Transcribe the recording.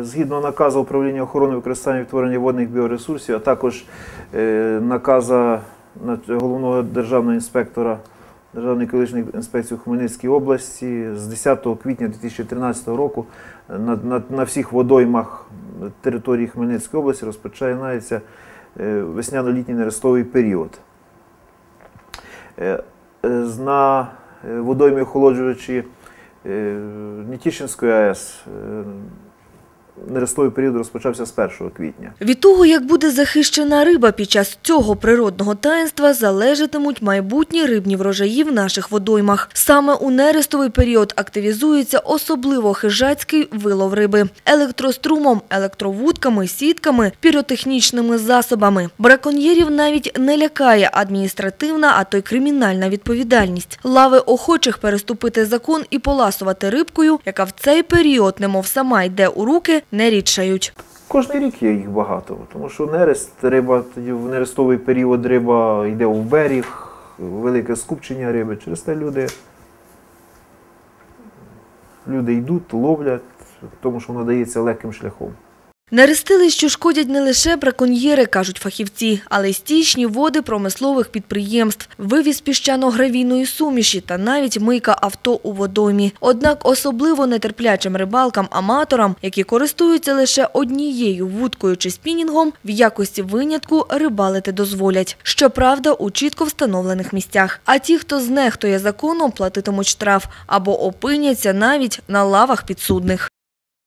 Згідно наказу управління охорони використання відтворення водних біоресурсів, а також е, наказа головного державного інспектора Державної екологічної інспекції у Хмельницькій області з 10 квітня 2013 року на, на, на всіх водоймах території Хмельницької області розпочинається е, весняно-літній нерестовий період. Е, е, На е, водоймі охолоджувачі е, Нетішинської АЕС е, нерестовий період розпочався з 1 квітня. Від того, як буде захищена риба під час цього природного таїнства, залежатимуть майбутні рибні врожаї в наших водоймах. Саме у нерестовий період активізується особливо хижацький вилов риби – електрострумом, електровудками, сітками, піротехнічними засобами. Браконьєрів навіть не лякає адміністративна, а то й кримінальна відповідальність. Лави охочих переступити закон і поласувати рибкою, яка в цей період, немов сама йде у руки, не рідшають. Кожний рік є їх багато, тому що нерест, риба, в нерестовий період риба йде в берег, велике скупчення риби. Через те люди, люди йдуть, ловлять, тому що воно дається легким шляхом. Нерестили, що шкодять не лише браконьєри, кажуть фахівці, але й стічні води промислових підприємств, вивіз піщано-гравійної суміші та навіть мийка авто у водоймі. Однак особливо нетерплячим рибалкам-аматорам, які користуються лише однією вудкою чи спінінгом, в якості винятку рибалити дозволять. Щоправда, у чітко встановлених місцях. А ті, хто знехтує законом, платитимуть штраф або опиняться навіть на лавах підсудних.